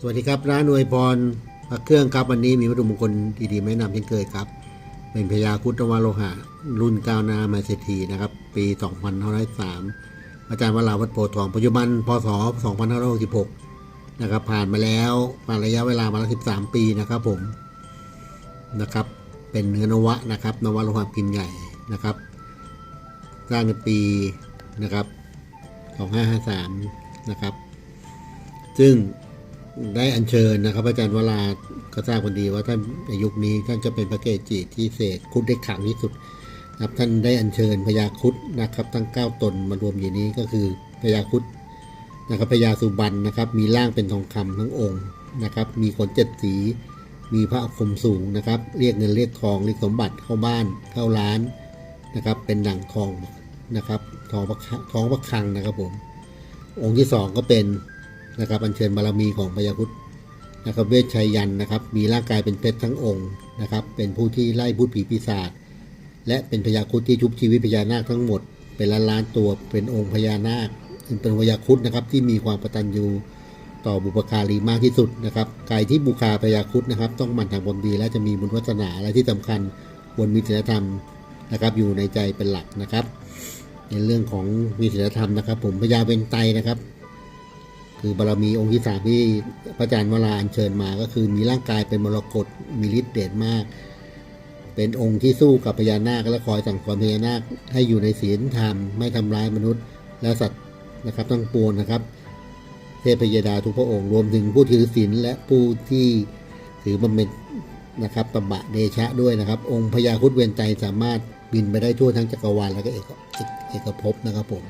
สวัสดีครับ ร้านอวยพรพระเครื่องครับวันนี้มีวัตถุมงคลดีๆแนะนำเช่นเคยครับ เป็นพญาครุดนวโลหะ รุ่นก้าวหน้ามาเศรษฐีนะครับ ปี 2503 อาจารย์วราวัดโพทอง ปัจจุบันพศ 2566 นะครับ ผ่านมาแล้วผ่านระยะเวลามาแล้ว 13 ปีนะครับผมนะครับ เป็นเนื้อนวะนะครับ นวะโลหะพิมพ์ใหญ่นะครับสร้างในปีนะครับ 2553 นะครับ ซึ่ง ได้อัญเชิญนะครับ อาจารย์วราก็ทราบคนดีว่าท่านในยุคนี้ท่านจะเป็นพระเกจิที่เศษคุดได้ขังที่สุดนะครับท่านได้อัญเชิญพญาคุดนะครับ ทั้ง9ตนมารวมอยู่นี้ก็คือพญาคุดนะครับพญาสุบรรณนะครับ มีร่างเป็นทองคำทั้งองค์นะครับ มีขนเจ็ดสี มีพระอาคมสูงนะครับ เรียกเงินเรียกทองเรียกสมบัติเข้าบ้านเข้าร้านนะครับ เป็นหนังทองนะครับทองประคทองประคังนะครับผมองค์ที่สองก็เป็น นะครับอัญเชิญบารมีของพญาครุฑนะครับเวชชัยยันนะครับ มีร่างกายเป็นเพชรทั้งองค์นะครับ เป็นผู้ที่ไล่พูดผีปีศาจและเป็นพญาครุฑที่ชุบชีวิตพญานาคทั้งหมด เป็นล้านล้านตัวเป็นองค์พญานาคเป็นพญาครุฑนะครับที่มีความกตัญญูต่อบุปการีมากที่สุดนะครับใครที่บูชาพญาครุฑนะครับ ต้องมั่นทำความดีและจะมีบุญวัฒนาและที่สำคัญควรมีศีลธรรมนะครับ อยู่ในใจเป็นหลักนะครับ ในเรื่องของมีศีลธรรมนะครับ ผมพญาเวนไตนะครับ คือบารมีองค์ที่สามที่พระอาจารย์วราอัญเชิญมาก็คือมีร่างกายเป็นมรกตมีฤทธิ์เดชมาก เป็นองค์ที่สู้กับพญานาคและคอยสั่งสอนพญานาคให้อยู่ในศีลธรรมไม่ทำร้ายมนุษย์ และสัตว์นะครับทั้งปวงนะครับ เทพยดาทุกพระองค์รวมถึงผู้ถือศีลและผู้ที่ถือบำเพ็ญนะครับตบะเดชะด้วยนะครับ องค์พญาครุฑเวียนใจสามารถบินไปได้ทั่วทั้งจักรวาลแล้วก็เอกเอกเอกภพนะครับผม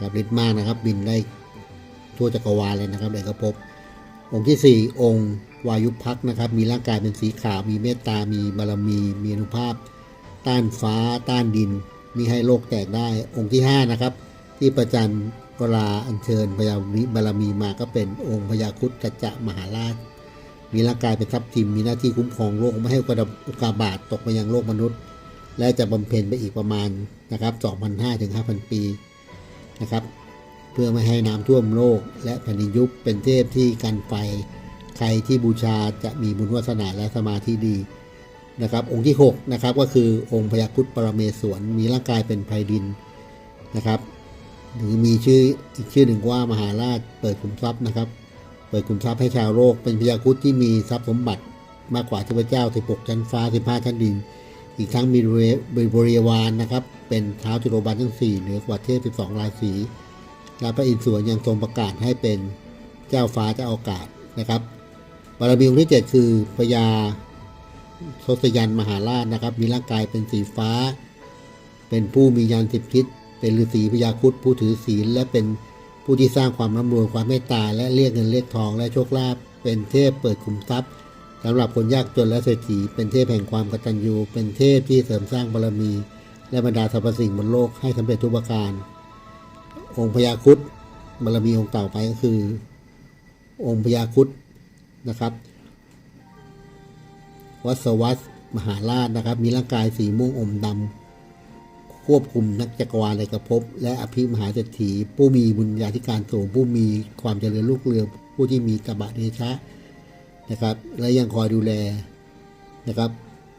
ครับฤทธิ์มากนะครับบินได้ ทั่วจักรวาลเลยนะครับเอกภพองค์ที่ 4 องค์วายุพักนะครับ มีร่างกายเป็นสีขาว มีเมตตา มีบารมี มีอนุภาพ ต้านฟ้า ต้านดิน มีให้โลกแตกได้ องค์ที่ 5 นะครับ ที่ประจันเวลาอัญเชิญพญาวิบารมีมาก็เป็นองค์พญาครุฑกัจจะมหาราช มีร่างกายเป็นทัพทิม มีหน้าที่คุ้มครองโลกไม่ให้อุกาบาตตกมายังโลกมนุษย์ และจะบำเพ็ญไปอีกประมาณนะครับ2,500ถึง5,000 ปีนะครับ พื่อไม่ให้น้ำท่วมโลก และแผ่นดินยุบเป็นเทพที่กันไฟ ใครที่บูชาจะมีบุญวาสนาและสมาธิดีนะครับ องค์ที่6นะครับก็คือองค์พญาครุฑปรเมศวรมีร่างกายเป็นไพดินนะครับหรือมีชื่ออีกชื่อหนึ่งว่ามหาราชเปิดขุมทรัพย์นะครับ เปิดขุมทรัพย์ให้ชาวโลกเป็นพญาครุฑที่มีทรัพย์สมบัติมากกว่าเทพเจ้า16ชั้นฟ้า15ชั้นดิน อีกทั้งมีบริวารนะครับ เป็นเท้าจุลบันทั้งสี่เหนือกว่าเทพ12ราศี และพระอินทร์สวนยังทรงประกาศให้เป็นเจ้าฟ้าเจ้าอากาศนะครับบารมีองค์ที่เจ็ดคือพญาทศยันมหาราชนะครับ มีร่างกายเป็นสีฟ้า เป็นผู้มียานสิบทิศเป็นฤาษีพญาครุฑผู้ถือศีล และเป็นผู้ที่สร้างความร่ำรวยความเมตตา และเรียกเงินเรียกทองและโชคลาภเป็นเทพเปิดขุมทรัพย์สำหรับคนยากจนและเศรษฐีเป็นเทพแห่งความกตัญญูเป็นเทพที่เสริมสร้างบารมี และบรรดาสรรพสิ่งบนโลกให้สำเร็จทุกประการ องค์พญาครุฑบารมีองค์ต่อไปก็คือ องค์พญาครุฑนะครับ วัสวัสมหาราชนะครับ มีร่างกายสีม่วงอมดำควบคุมนักจักรวาลในกระภพและอภิมหาเศรษฐีผู้มีบุญญาธิการสูงผู้มีความเจริญลูกเรือผู้ที่มีตบะเดชะนะครับ และยังคอยดูแลนะครับ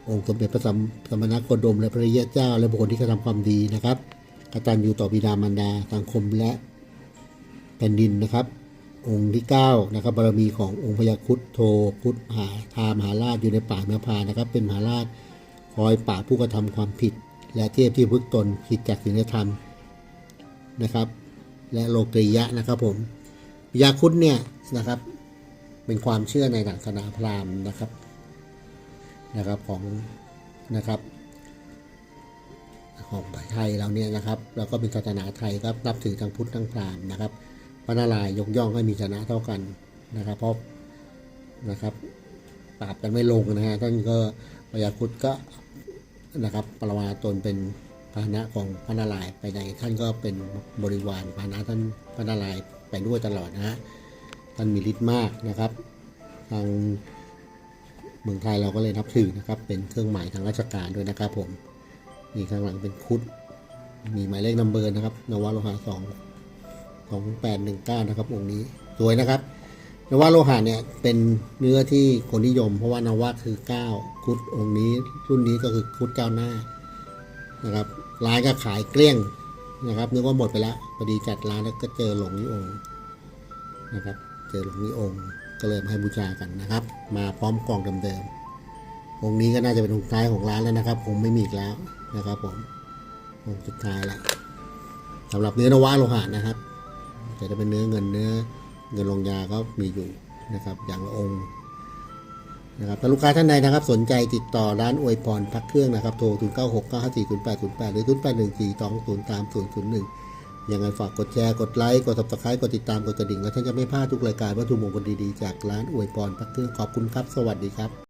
องค์สมเด็จพระสัมสมณโคดม และพระริยเจ้า และบุคคลที่กระทำความดีนะครับ กตัญญูต่อบิดามารดาสังคมและแผ่นดินนะครับ องค์ที่9นะครับบารมีขององค์พญาครุฑโทครุฑมหาทามหาราชอยู่ในป่าเมพานะครับ เป็นมหาราชคอยปราผู้กระทำความผิด และเทพที่พึกตนผิดจากศีลธรรมนะครับ และโลกริยะนะครับผมพญาครุฑเนี่ยนะครับ เป็นความเชื่อในศาสนาพราหมณ์นะครับนะครับของนะครับ ของไทยเราเนี่ยนะครับแล้วก็เป็นศาสนาไทยครับนับถือทางพุทธทางพราหมณ์นะครับพระนารายณ์ยกย่องให้มีชนะเท่ากันนะครับ เพราะนะครับปราบกันไม่ลงนะฮะท่านก็พญาครุฑก็นะครับปรมาตนเป็นพาหนะของพระนารายณ์ไปไหนท่านก็เป็นบริวารพาหนะท่านพระนารายณ์ไปด้วยตลอดนะฮะท่านมีฤทธิ์มากนะครับ ทางเมืองไทยเราก็เลยนับถือนะครับ เป็นเครื่องหมายทางราชการด้วยนะครับผม นี่ข้างหลังเป็นคุด มีหมายเลขนัมเบอร์นะครับ นวโลหะสองสองแปดหนึ่งเก้านะครับ องค์นี้สวยนะครับนวโลหะเนี่ยเป็นเนื้อที่คนนิยม เพราะว่านวะคือเก้าคุดองค์นี้รุ่นนี้ก็คือคุดเก้าหน้านะครับร้านก็ขายเกลี้ยงนะครับนึกว่าหมดไปแล้วพอดีจัดร้านแล้วก็เจอหลงนี้องนะครับ เจอหลงนี้องก็เลยมาให้บูชากันนะครับ มาพร้อมกล่องเดิมๆ องค์นี้ก็น่าจะเป็นองค์ท้ายของร้านแล้วนะครับ คงไม่มีอีกแล้วนะครับผมองค์สุดท้ายละสำหรับเนื้อนวะโลหะนะครับแต่ถ้าเป็นเนื้อเงินเนื้อเงินลงยาก็มีอยู่นะครับ อย่างละองค์นะครับถ้าลูกค้าท่านใดนะครับ สนใจติดต่อร้านอวยพรพักเครื่องนะครับ โทร 0 9 6 9 5 4 0 8 0 8 หรือ 0 8 1 4 2 0 3 0 0 1 ยังไงฝากกดแชร์ กดไลค์ กด subscribe กดติดตาม กดกระดิ่ง แล้วท่านจะไม่พลาดทุกรายการวัตถุมงคลดีๆ จากร้านอวยพรพักเครื่อง ขอบคุณครับ สวัสดีครับ